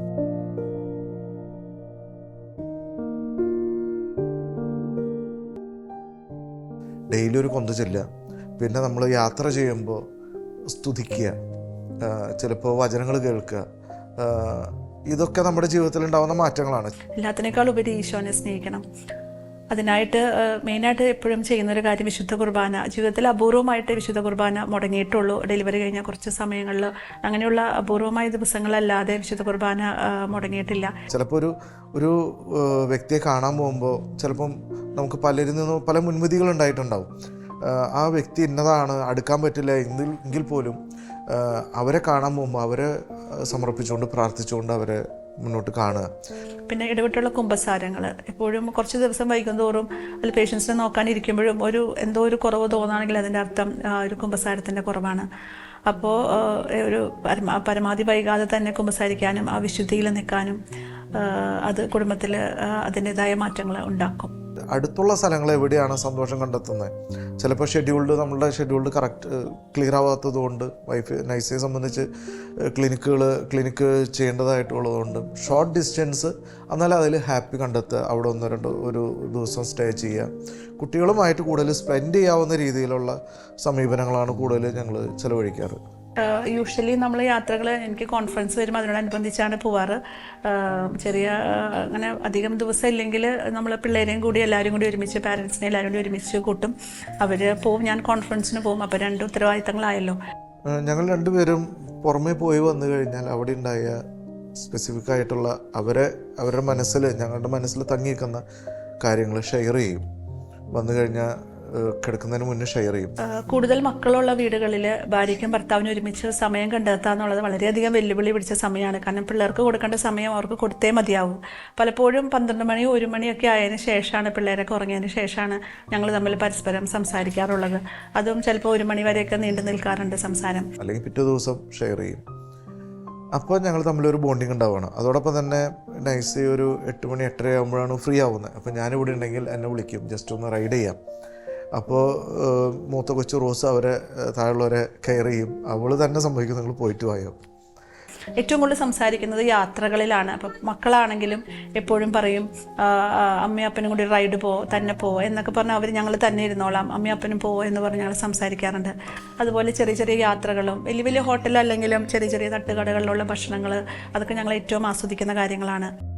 ഡെയിലി ഒരു കൊന്ത ചെല്ലുക പിന്നെ നമ്മൾ യാത്ര ചെയ്യുമ്പോൾ സ്തുതിക്കുക ചിലപ്പോൾ വചനങ്ങൾ കേൾക്കുക ഇതൊക്കെ നമ്മുടെ ജീവിതത്തിൽ ഉണ്ടാകുന്ന മാറ്റങ്ങളാണ്. എല്ലാത്തിനേക്കാൾ ഉപരി ഈശോനെ സ്നേഹിക്കണം. അതിനായിട്ട് മെയിനായിട്ട് എപ്പോഴും ചെയ്യുന്നൊരു കാര്യം വിശുദ്ധ കുർബാന. ജീവിതത്തിൽ അപൂർവമായിട്ട് വിശുദ്ധ കുർബാന മുടങ്ങിയിട്ടുള്ളൂ. ഡെലിവറി കഴിഞ്ഞ കുറച്ച് സമയങ്ങളിൽ അങ്ങനെയുള്ള അപൂർവമായ ദിവസങ്ങളല്ലാതെ വിശുദ്ധ കുർബാന മുടങ്ങിയിട്ടില്ല. ചിലപ്പോൾ ഒരു ഒരു വ്യക്തിയെ കാണാൻ പോകുമ്പോൾ ചിലപ്പം നമുക്ക് പലരിൽ നിന്നും പല മുൻവിധികൾ ഉണ്ടായിട്ടുണ്ടാവും. ആ വ്യക്തി ഇന്നതാണ് അടുക്കാൻ പറ്റില്ല എങ്കിൽ എങ്കിൽ പോലും അവരെ കാണാൻ പോകുമ്പോൾ അവരെ സമർപ്പിച്ചുകൊണ്ട് പ്രാർത്ഥിച്ചുകൊണ്ട് അവരെ മുന്നോട്ട് കാണുക. പിന്നെ ഇടവിട്ടുള്ള കുമ്പസാരങ്ങൾ എപ്പോഴും കുറച്ച് ദിവസം വൈകുന്തോറും അതിൽ പേഷ്യൻസിനെ നോക്കാനിരിക്കുമ്പോഴും ഒരു എന്തോ ഒരു കുറവ് തോന്നുകയാണെങ്കിൽ അതിന്റെ അർത്ഥം ഒരു കുമ്പസാരത്തിന്റെ കുറവാണ്. അപ്പോൾ ഒരു പരമാ പരമാവധി വൈകാതെ തന്നെ കുമ്പസാരിക്കാനും ആ വിശുദ്ധിയിൽ നിൽക്കാനും അത് കുടുംബത്തിൽ അതിന്റെതായ മാറ്റങ്ങൾ ഉണ്ടാക്കും. അടുത്തുള്ള സ്ഥലങ്ങൾ എവിടെയാണ് സന്തോഷം കണ്ടെത്തുന്നത്? ചിലപ്പോൾ ഷെഡ്യൂൾഡ് നമ്മളുടെ ഷെഡ്യൂൾഡ് കറക്റ്റ് ക്ലിയർ ആവാത്തത് കൊണ്ട് വൈഫ് നൈസിനെ സംബന്ധിച്ച് ക്ലിനിക്കുകൾ ക്ലിനിക്ക് ചെയ്യേണ്ടതായിട്ടുള്ളതുകൊണ്ട് ഷോർട്ട് ഡിസ്റ്റൻസ് എന്നാൽ അതിൽ ഹാപ്പി കണ്ടെത്തുക അവിടെ ഒന്ന് രണ്ട് ഒരു ദിവസം സ്റ്റേ ചെയ്യുക. കുട്ടികളുമായിട്ട് കൂടുതൽ സ്പെൻഡ് ചെയ്യാവുന്ന രീതിയിലുള്ള സമീപനങ്ങളാണ് കൂടുതൽ ഞങ്ങൾ ചിലവഴിക്കാറ്. യൂഷ്വലി നമ്മൾ യാത്രകൾ എനിക്ക് കോൺഫറൻസ് വരുമ്പോൾ അതിനോടനുബന്ധിച്ചാണ് പോവാറ്. ചെറിയ അങ്ങനെ അധികം ദിവസം ഇല്ലെങ്കിൽ നമ്മൾ പിള്ളേരെയും കൂടി എല്ലാവരും കൂടി ഒരുമിച്ച് പാരൻസിനെ എല്ലാവരും കൂടി ഒരുമിച്ച് കൂട്ടും. അവർ പോവും ഞാൻ കോൺഫറൻസിന് പോവും. അപ്പോൾ രണ്ട് ഉത്തരവാദിത്തങ്ങളായല്ലോ. ഞങ്ങൾ രണ്ടുപേരും പുറമേ പോയി വന്നു കഴിഞ്ഞാൽ അവിടെ ഉണ്ടായ സ്പെസിഫിക് ആയിട്ടുള്ള അവരെ അവരുടെ മനസ്സിൽ ഞങ്ങളുടെ മനസ്സിൽ തങ്ങിയിരിക്കുന്ന കാര്യങ്ങൾ ഷെയർ ചെയ്യും. വന്നു കഴിഞ്ഞാൽ കിടക്കുന്നതിന് മുന്നേ ഷെയർ ചെയ്യും. കൂടുതൽ മക്കളുള്ള വീടുകളിൽ ഭാര്യയ്ക്കും ഭർത്താവിനും ഒരുമിച്ച് സമയം കണ്ടെത്തുക എന്നുള്ളത് വളരെയധികം വെല്ലുവിളി പിടിച്ച സമയമാണ്. കാരണം പിള്ളേർക്ക് കൊടുക്കേണ്ട സമയം അവർക്ക് കൊടുത്തേ മതിയാവും. പലപ്പോഴും പന്ത്രണ്ട് മണി ഒരു മണിയൊക്കെ ആയതിന് ശേഷമാണ് പിള്ളേരൊക്കെ ഉറങ്ങിയതിന് ശേഷമാണ് ഞങ്ങൾ തമ്മിൽ പരസ്പരം സംസാരിക്കാറുള്ളത്. അതും ചിലപ്പോൾ ഒരു മണി വരെയൊക്കെ നീണ്ടു നിൽക്കാറുണ്ട് സംസാരം. അല്ലെങ്കിൽ പിറ്റേ ദിവസം ഷെയർ ചെയ്യും. അപ്പോൾ ഞങ്ങൾ തമ്മിലൊരു ബോണ്ടിങ് ഉണ്ടാവുകയാണ് അതോടൊപ്പം തന്നെ നൈസ് ഒരു എട്ട് മണി എട്ടര ആകുമ്പോഴാണ് ഫ്രീ ആവുന്നത്. അപ്പോൾ ഞാനിവിടെ ഉണ്ടെങ്കിൽ എന്നെ വിളിക്കും. ജസ്റ്റ് ഒന്ന് റൈഡ് ചെയ്യാം. അപ്പോൾ മൂത്ത കൊച്ചു റോസ് അവരെ താഴെയുള്ളവരെ കെയർ ചെയ്യും. അവൾ തന്നെ സംഭവിക്കും നിങ്ങൾ പോയിട്ട് വായോ. ഏറ്റവും കൂടുതൽ സംസാരിക്കുന്നത് യാത്രകളിലാണ്. അപ്പം മക്കളാണെങ്കിലും എപ്പോഴും പറയും അമ്മയും അപ്പനും കൂടി റൈഡ് പോ തന്നെ പോ എന്നൊക്കെ പറഞ്ഞാൽ അവർ ഞങ്ങൾ തന്നെ ഇരുന്നോളാം. അമ്മയും അപ്പനും പോ എന്ന് പറഞ്ഞ് ഞങ്ങൾ സംസാരിക്കാറുണ്ട്. അതുപോലെ ചെറിയ ചെറിയ യാത്രകളും വലിയ വലിയ ഹോട്ടലല്ലെങ്കിലും ചെറിയ ചെറിയ തട്ടുകടകളിലുള്ള ഭക്ഷണങ്ങൾ അതൊക്കെ ഞങ്ങൾ ഏറ്റവും ആസ്വദിക്കുന്ന കാര്യങ്ങളാണ്.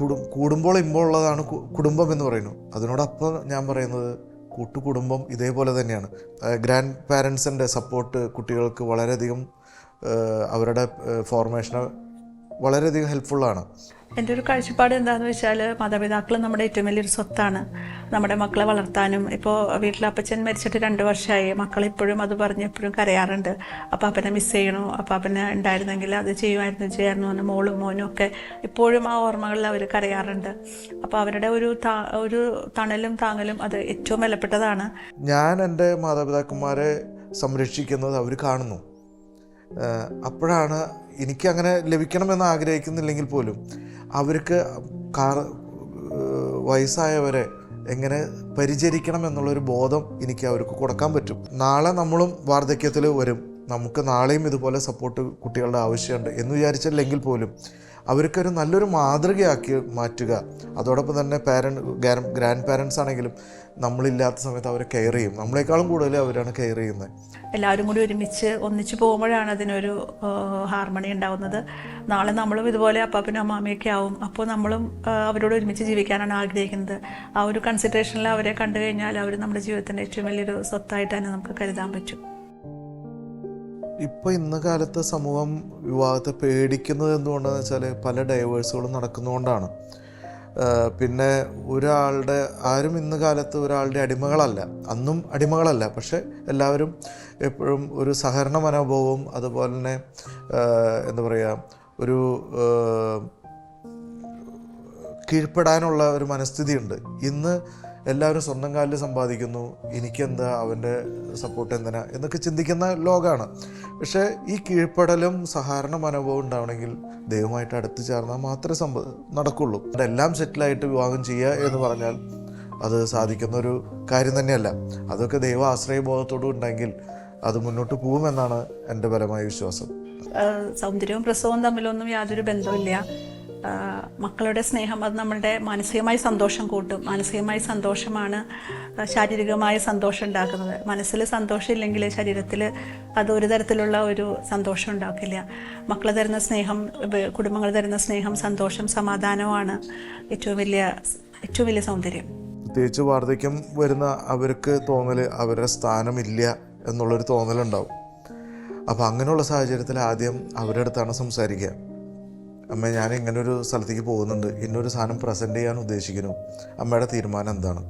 കൂടും കൂടുമ്പോൾ ഇമ്പോൾ ഉള്ളതാണ് കുടുംബം എന്ന് പറയുന്നു. അതിനോടൊപ്പം ഞാൻ പറയുന്നത് കൂട്ടുകുടുംബം ഇതേപോലെ തന്നെയാണ്. ഗ്രാൻഡ് പാരൻസിന്റെ സപ്പോർട്ട് കുട്ടികൾക്ക് വളരെയധികം അവരുടെ ഫോർമേഷന് വളരെയധികം ഹെൽപ്ഫുള്ളാണ് എന്റെ ഒരു കാഴ്ചപ്പാട് എന്താണെന്ന് വെച്ചാൽ മാതാപിതാക്കൾ നമ്മുടെ ഏറ്റവും വലിയൊരു സ്വത്താണ്. നമ്മുടെ മക്കളെ വളർത്താനും ഇപ്പോൾ വീട്ടിൽ അപ്പച്ചൻ മരിച്ചിട്ട് രണ്ട് വർഷമായി മക്കളിപ്പോഴും അത് പറഞ്ഞ് എപ്പോഴും കരയാറുണ്ട്. അപ്പം അപ്പനെ മിസ് ചെയ്യണോ അപ്പം അപ്പനെ ഉണ്ടായിരുന്നെങ്കിൽ അത് ചെയ്യുമായിരുന്നു ചെയ്യായിരുന്നു എന്ന് മോളും മോനും ഒക്കെ ഇപ്പോഴും ആ ഓർമ്മകളിൽ അവർ കരയാറുണ്ട്. അപ്പോൾ അവരുടെ ഒരു ഒരു തണലും താങ്ങലും അത് ഏറ്റവും വിലപ്പെട്ടതാണ്. ഞാൻ എന്റെ മാതാപിതാക്കന്മാരെ സംരക്ഷിക്കുന്നത് അവർ കാണുന്നു. അപ്പോഴാണ് എനിക്കങ്ങനെ ലഭിക്കണമെന്ന് ആഗ്രഹിക്കുന്നില്ലെങ്കിൽ പോലും അവർക്ക് കാർ വയസ്സായവരെ എങ്ങനെ പരിചരിക്കണം എന്നുള്ളൊരു ബോധം എനിക്ക് അവർക്ക് കൊടുക്കാൻ പറ്റും. നാളെ നമ്മളും വാർദ്ധക്യത്തിൽ വരും. നമുക്ക് നാളെയും ഇതുപോലെ സപ്പോർട്ട് കുട്ടികളുടെ ആവശ്യമുണ്ട് എന്ന് വിചാരിച്ചില്ലെങ്കിൽ പോലും അവർക്കൊരു നല്ലൊരു മാതൃകയാക്കി മാറ്റുക. അതോടൊപ്പം തന്നെ പാരൻ ഗ്രാൻഡ് പാരൻസ് ആണെങ്കിലും നമ്മളില്ലാത്ത സമയത്ത് അവരെ കെയർ ചെയ്യും. നമ്മളെക്കാളും കൂടുതൽ അവരാണ് കെയർ ചെയ്യുന്നത് എല്ലാവരും കൂടി ഒരുമിച്ച് ഒന്നിച്ച് പോകുമ്പോഴാണ് അതിനൊരു ഹാർമണി ഉണ്ടാകുന്നത് നാളെ നമ്മളും ഇതുപോലെ അപ്പാപ്പനും അമ്മാമ്മയൊക്കെ ആവും. അപ്പോൾ നമ്മളും അവരോട് ഒരുമിച്ച് ജീവിക്കാനാണ് ആഗ്രഹിക്കുന്നത്. ആ ഒരു കൺസിഡറേഷനിൽ അവരെ കണ്ടു കഴിഞ്ഞാൽ അവർ നമ്മുടെ ജീവിതത്തിന്റെ ഏറ്റവും വലിയൊരു സ്വത്തായിട്ട് തന്നെ നമുക്ക് കരുതാൻ പറ്റും. ഇപ്പോൾ ഇന്ന കാലത്ത് സമൂഹം വിവാഹത്തെ പേടിക്കുന്നത് എന്തുകൊണ്ടാണെന്ന് വെച്ചാൽ പല ഡൈവേഴ്സുകളും നടക്കുന്നതുകൊണ്ടാണ് പിന്നെ ഒരാളുടെ ആരും ഇന്ന് കാലത്ത് ഒരാളുടെ അടിമകളല്ല. അന്നും അടിമകളല്ല. പക്ഷെ എല്ലാവരും എപ്പോഴും ഒരു സഹകരണ മനോഭാവവും അതുപോലെ തന്നെ എന്താ പറയുക ഒരു കീഴ്പ്പെടാനുള്ള ഒരു മനസ്ഥിതിയുണ്ട്. ഇന്ന് എല്ലാവരും സ്വന്തം കാലിൽ സമ്പാദിക്കുന്നു. എനിക്കെന്താ അവന്റെ സപ്പോർട്ട് എന്തിനാ? എന്നൊക്കെ ചിന്തിക്കുന്ന ലോകമാണ് പക്ഷേ ഈ കീഴ്പ്പെടലും സഹകരണ മനോഭാവം ഉണ്ടാവണമെങ്കിൽ ദൈവമായിട്ട് അടുത്ത് ചേർന്നാൽ മാത്രമേ സംഭ നടക്കുള്ളൂ. എല്ലാം സെറ്റിലായിട്ട് വിവാഹം ചെയ്യുക എന്ന് പറഞ്ഞാൽ അത് സാധിക്കുന്ന ഒരു കാര്യം തന്നെയല്ല. അതൊക്കെ ദൈവ ആശ്രയബോധത്തോടും ഉണ്ടെങ്കിൽ അത് മുന്നോട്ട് പോകുമെന്നാണ് എന്റെ ബലമായ വിശ്വാസം. സൗന്ദര്യവും പ്രസവവും തമ്മിലൊന്നും യാതൊരു ബന്ധമില്ല മക്കളുടെ സ്നേഹം അത് നമ്മളുടെ മാനസികമായ സന്തോഷം കൂട്ടും. മാനസികമായ സന്തോഷമാണ് ശാരീരികമായ സന്തോഷം ഉണ്ടാക്കുന്നത്. മനസ്സിൽ സന്തോഷമില്ലെങ്കിൽ ശരീരത്തിൽ അത് ഒരു തരത്തിലുള്ള ഒരു സന്തോഷം ഉണ്ടാക്കില്ല മക്കൾ തരുന്ന സ്നേഹം കുടുംബങ്ങൾ തരുന്ന സ്നേഹം സന്തോഷം സമാധാനമാണ് ഏറ്റവും വലിയ ഏറ്റവും വലിയ സൗന്ദര്യം. പ്രത്യേകിച്ച് വാർദ്ധക്യം വരുന്ന അവർക്ക് തോന്നൽ അവരുടെ സ്ഥാനമില്ല എന്നുള്ളൊരു തോന്നലുണ്ടാവും. അപ്പോൾ അങ്ങനെയുള്ള സാഹചര്യത്തിൽ ആദ്യം അവരുടെ അടുത്താണ് സംസാരിക്കുക. അമ്മ ഞാൻ ഇങ്ങനൊരു സ്ഥലത്തേക്ക് പോകുന്നുണ്ട്. ഇന്നൊരു സാധനം പ്രസന്റ് ചെയ്യാൻ ഉദ്ദേശിക്കുന്നു. അമ്മയുടെ തീരുമാനം എന്താണ്?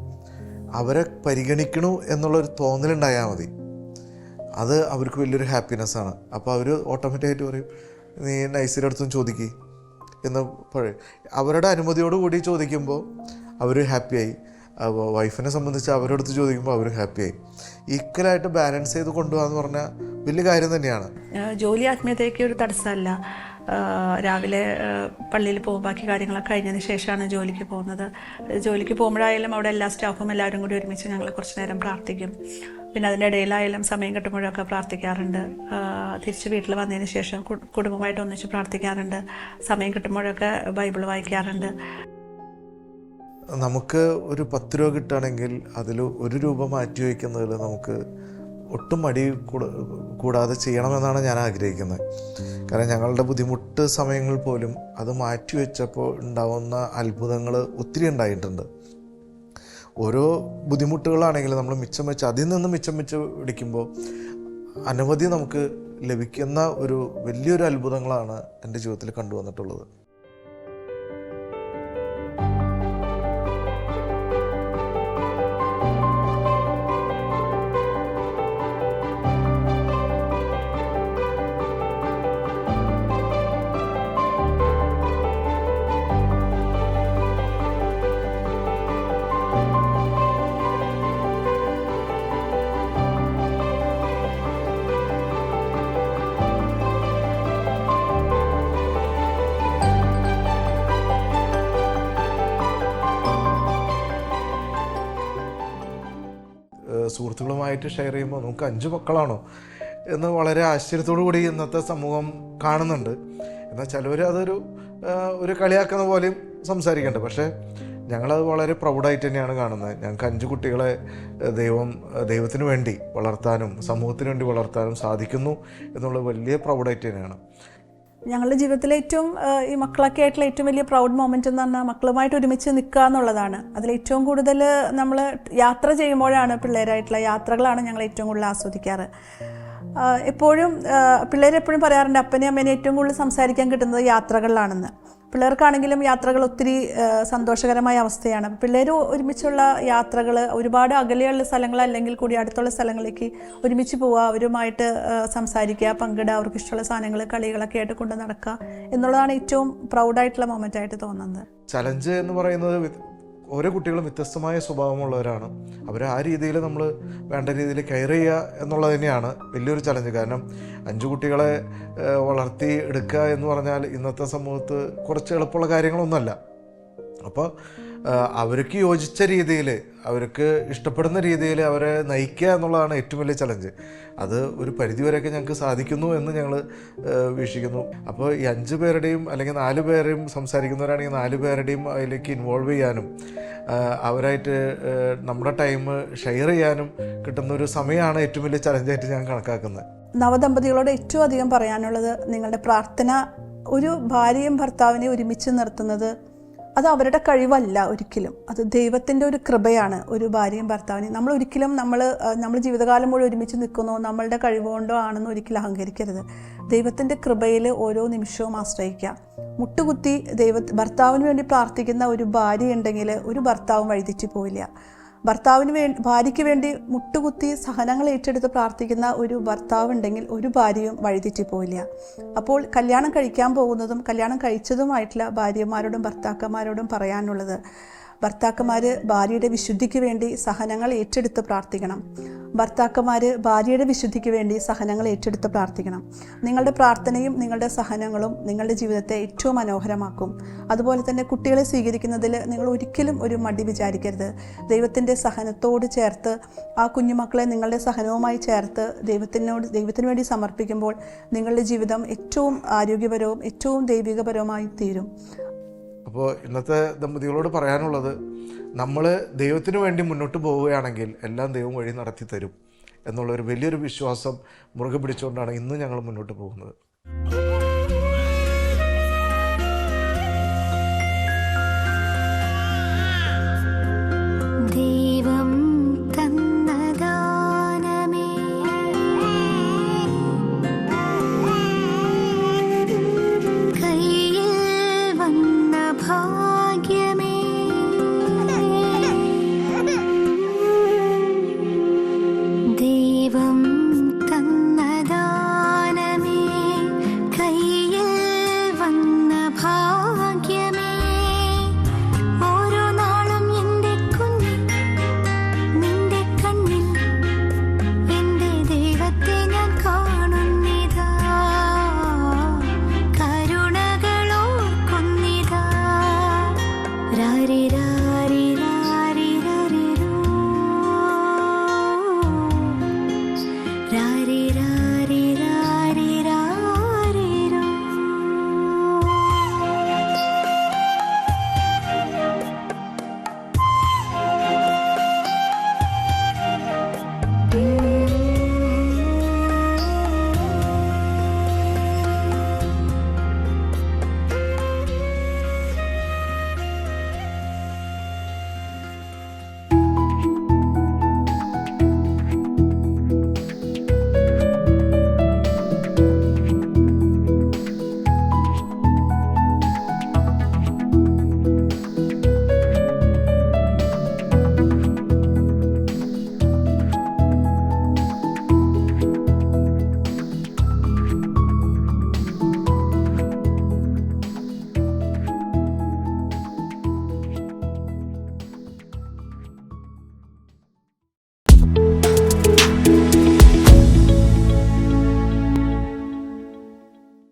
അവരെ പരിഗണിക്കണു എന്നുള്ളൊരു തോന്നലുണ്ടായാൽ മതി. അത് അവർക്ക് വലിയൊരു ഹാപ്പിനെസ് ആണ്. അപ്പോൾ അവർ ഓട്ടോമാറ്റിക്കായിട്ട് പറയും നീ നൈസിന്റെ അടുത്തും ചോദിക്ക്. എന്ന് പറയും അവരുടെ അനുമതിയോട് കൂടി ചോദിക്കുമ്പോൾ അവർ ഹാപ്പിയായി വൈഫിനെ സംബന്ധിച്ച് അവരുടെ അടുത്ത് ചോദിക്കുമ്പോൾ അവർ ഹാപ്പിയായി ഈക്വലായിട്ട് ബാലൻസ് ചെയ്ത് കൊണ്ടുപോകാന്ന് പറഞ്ഞാൽ വലിയ കാര്യം തന്നെയാണ്. ജോലി ആത്മീയതയ്ക്ക് ഒരു തടസ്സമല്ല. രാവിലെ പള്ളിയിൽ പോകും. ബാക്കി കാര്യങ്ങളൊക്കെ കഴിഞ്ഞതിന് ശേഷമാണ് ജോലിക്ക് പോകുന്നത്. ജോലിക്ക് പോകുമ്പോഴായാലും അവിടെ എല്ലാ സ്റ്റാഫും എല്ലാവരും കൂടി ഒരുമിച്ച് ഞങ്ങൾ കുറച്ച് നേരം പ്രാർത്ഥിക്കും. പിന്നെ അതിന്റെ ഇടയിലായാലും സമയം കിട്ടുമ്പോഴൊക്കെ പ്രാർത്ഥിക്കാറുണ്ട്. തിരിച്ച് വീട്ടിൽ വന്നതിന് ശേഷം കുടുംബമായിട്ട് ഒന്നിച്ച് പ്രാർത്ഥിക്കാറുണ്ട്. സമയം കിട്ടുമ്പോഴൊക്കെ ബൈബിൾ വായിക്കാറുണ്ട്. നമുക്ക് ഒരു പത്ത് രൂപ കിട്ടുകയാണെങ്കിൽ അതിൽ ഒരു രൂപ മാറ്റി വയ്ക്കുന്നതിൽ നമുക്ക് ഒട്ടും മടി കൂടാ കൂടാതെ ചെയ്യണമെന്നാണ് ഞാൻ ആഗ്രഹിക്കുന്നത്. കാരണം ഞങ്ങളുടെ ബുദ്ധിമുട്ട് സമയങ്ങൾ പോലും അത് മാറ്റി വെച്ചപ്പോൾ ഉണ്ടാവുന്ന അത്ഭുതങ്ങൾ ഒത്തിരി ഉണ്ടായിട്ടുണ്ട്. ഓരോ ബുദ്ധിമുട്ടുകളാണെങ്കിലും നമ്മൾ മിച്ചം വെച്ച് അതിൽ നിന്ന് മിച്ചം വെച്ച് പിടിക്കുമ്പോൾ അനവധി നമുക്ക് ലഭിക്കുന്ന ഒരു വലിയൊരു അത്ഭുതങ്ങളാണ് എന്റെ ജീവിതത്തിൽ കണ്ടുവന്നിട്ടുള്ളത്. സുഹൃത്തുക്കളുമായിട്ട് ഷെയർ ചെയ്യുമ്പോൾ നമുക്ക് അഞ്ച് മക്കളാണോ എന്ന് വളരെ ആശ്ചര്യത്തോടു കൂടി ഇന്നത്തെ സമൂഹം കാണുന്നുണ്ട്. എന്നാൽ ചിലവർ അതൊരു ഒരു കളിയാക്കുന്ന പോലെയും സംസാരിക്കുന്നുണ്ട്. പക്ഷേ ഞങ്ങളത് വളരെ പ്രൗഡായിട്ട് തന്നെയാണ് കാണുന്നത്. ഞങ്ങൾക്ക് അഞ്ച് കുട്ടികളെ ദൈവം ദൈവത്തിന് വേണ്ടി വളർത്താനും സമൂഹത്തിന് വേണ്ടി വളർത്താനും സാധിക്കുന്നു എന്നുള്ളത് വലിയ പ്രൗഡായിട്ട് തന്നെയാണ്. ഞങ്ങളുടെ ജീവിതത്തിലെ ഏറ്റവും ഈ മക്കളൊക്കെ ആയിട്ടുള്ള ഏറ്റവും വലിയ പ്രൗഡ് മൊമെന്റ് എന്ന് പറഞ്ഞാൽ മക്കളുമായിട്ട് ഒരുമിച്ച് നിൽക്കുക എന്നുള്ളതാണ്. അതിൽ ഏറ്റവും കൂടുതൽ നമ്മൾ യാത്ര ചെയ്യുമ്പോഴാണ് പിള്ളേരായിട്ടുള്ള യാത്രകളാണ് ഞങ്ങൾ ഏറ്റവും കൂടുതൽ ആസ്വദിക്കാറ്. എപ്പോഴും പിള്ളേരെപ്പോഴും പറയാറുണ്ട് അപ്പനെയും അമ്മേനെ ഏറ്റവും കൂടുതൽ സംസാരിക്കാൻ കിട്ടുന്നത് യാത്രകളിലാണെന്ന്. പിള്ളേർക്കാണെങ്കിലും യാത്രകൾ ഒത്തിരി സന്തോഷകരമായ അവസ്ഥയാണ്. പിള്ളേർ ഒരുമിച്ചുള്ള യാത്രകൾ ഒരുപാട് അകലെയുള്ള സ്ഥലങ്ങൾ അല്ലെങ്കിൽ കൂടി അടുത്തുള്ള സ്ഥലങ്ങളിലേക്ക് ഒരുമിച്ച് പോവുക അവരുമായിട്ട് സംസാരിക്കുക പങ്കിടുക അവർക്ക് ഇഷ്ടമുള്ള സാധനങ്ങൾ കളികളൊക്കെ ആയിട്ട് കൊണ്ട് നടക്കുക എന്നുള്ളതാണ് ഏറ്റവും പ്രൗഡായിട്ടുള്ള മൊമെന്റ് ആയിട്ട് തോന്നുന്നത്. ചലഞ്ച് എന്ന് പറയുന്നത് ഓരോ കുട്ടികളും വ്യത്യസ്തമായ സ്വഭാവമുള്ളവരാണ്. അവരെ ആ രീതിയിൽ നമ്മൾ വേണ്ട രീതിയിൽ കെയർ ചെയ്യുക എന്നുള്ളത് തന്നെയാണ് വലിയൊരു ചലഞ്ച്. കാരണം അഞ്ച് കുട്ടികളെ വളർത്തി എടുക്കുക എന്ന് പറഞ്ഞാൽ ഇന്നത്തെ സമൂഹത്ത് കുറച്ച് എളുപ്പമുള്ള കാര്യങ്ങളൊന്നുമല്ല. അപ്പോൾ അവർക്ക് യോജിച്ച രീതിയിൽ അവർക്ക് ഇഷ്ടപ്പെടുന്ന രീതിയിൽ അവരെ നയിക്കുക എന്നുള്ളതാണ് ഏറ്റവും വലിയ ചലഞ്ച് അത് ഒരു പരിധിവരെയൊക്കെ ഞങ്ങൾക്ക് സാധിക്കുന്നു എന്ന് ഞങ്ങൾ വീക്ഷിക്കുന്നു. അപ്പോൾ ഈ അഞ്ച് പേരുടെയും അല്ലെങ്കിൽ നാല് പേരെയും സംസാരിക്കുന്നവരാണെങ്കിൽ നാല് പേരുടെയും അതിലേക്ക് ഇൻവോൾവ് ചെയ്യാനും അവരായിട്ട് നമ്മുടെ ടൈം ഷെയർ ചെയ്യാനും കിട്ടുന്ന ഒരു സമയമാണ് ഏറ്റവും വലിയ ചലഞ്ചായിട്ട് ഞാൻ കണക്കാക്കുന്നത്. നവദമ്പതികളോട് ഏറ്റവും അധികം പറയാനുള്ളത് നിങ്ങളുടെ പ്രാർത്ഥന ഒരു ഭാര്യയും ഭർത്താവിനെ ഒരുമിച്ച് നിർത്തുന്നത് അത് അവരുടെ കഴിവല്ല ഒരിക്കലും. അത് ദൈവത്തിന്റെ ഒരു കൃപയാണ് ഒരു ഭാര്യയും ഭർത്താവിനെയും നമ്മൾ ഒരിക്കലും നമ്മൾ നമ്മൾ ജീവിതകാലം മുഴുവൻ ഒരുമിച്ച് നിൽക്കുന്നോ നമ്മളുടെ കഴിവുകൊണ്ടോ ആണെന്ന് ഒരിക്കലും അഹങ്കരിക്കരുത്. ദൈവത്തിന്റെ കൃപയിൽ ഓരോ നിമിഷവും ആശ്രയിക്കുക. മുട്ടുകുത്തി ദൈവ ഭർത്താവിന് വേണ്ടി പ്രാർത്ഥിക്കുന്ന ഒരു ഭാര്യ ഉണ്ടെങ്കിൽ ഒരു ഭർത്താവും വഴിതെറ്റി പോവില്ല. ഭർത്താവിന് വേണ്ടി ഭാര്യയ്ക്ക് വേണ്ടി മുട്ടുകുത്തി സഹനങ്ങൾ ഏറ്റെടുത്ത് പ്രാർത്ഥിക്കുന്ന ഒരു ഭർത്താവ് ഉണ്ടെങ്കിൽ ഒരു ഭാര്യയും വഴിതെറ്റി പോയില്ല അപ്പോൾ കല്യാണം കഴിക്കാൻ പോകുന്നതും കല്യാണം കഴിച്ചതുമായിട്ടുള്ള ഭാര്യമാരോടും ഭർത്താക്കന്മാരോടും പറയാനുള്ളത് ഭർത്താക്കന്മാർ ഭാര്യയുടെ വിശുദ്ധിക്ക് വേണ്ടി സഹനങ്ങൾ ഏറ്റെടുത്ത് പ്രാർത്ഥിക്കണം. ഭർത്താക്കന്മാർ ഭാര്യയുടെ വിശുദ്ധിക്ക് വേണ്ടി സഹനങ്ങൾ ഏറ്റെടുത്ത് പ്രാർത്ഥിക്കണം. നിങ്ങളുടെ പ്രാർത്ഥനയും നിങ്ങളുടെ സഹനങ്ങളും നിങ്ങളുടെ ജീവിതത്തെ ഏറ്റവും മനോഹരമാക്കും. അതുപോലെ തന്നെ കുട്ടികളെ സ്വീകരിക്കുന്നതിൽ നിങ്ങൾ ഒരിക്കലും ഒരു മടി വിചാരിക്കരുത്. ദൈവത്തിന്റെ സഹനത്തോട് ചേർത്ത് ആ കുഞ്ഞുമക്കളെ നിങ്ങളുടെ സഹനവുമായി ചേർത്ത് ദൈവത്തിനോട് ദൈവത്തിന് വേണ്ടി സമർപ്പിക്കുമ്പോൾ നിങ്ങളുടെ ജീവിതം ഏറ്റവും ആരോഗ്യപരവും ഏറ്റവും ദൈവികപരവുമായി തീരും. അപ്പോൾ ഇന്നത്തെ ദമ്പതികളോട് പറയാനുള്ളത് നമ്മൾ ദൈവത്തിന് വേണ്ടി മുന്നോട്ട് പോവുകയാണെങ്കിൽ എല്ലാം ദൈവം വഴി നടത്തി തരും എന്നുള്ളൊരു വലിയൊരു വിശ്വാസം മുറുകെ പിടിച്ചുകൊണ്ടാണ് ഇന്ന് ഞങ്ങൾ മുന്നോട്ട് പോകുന്നത്.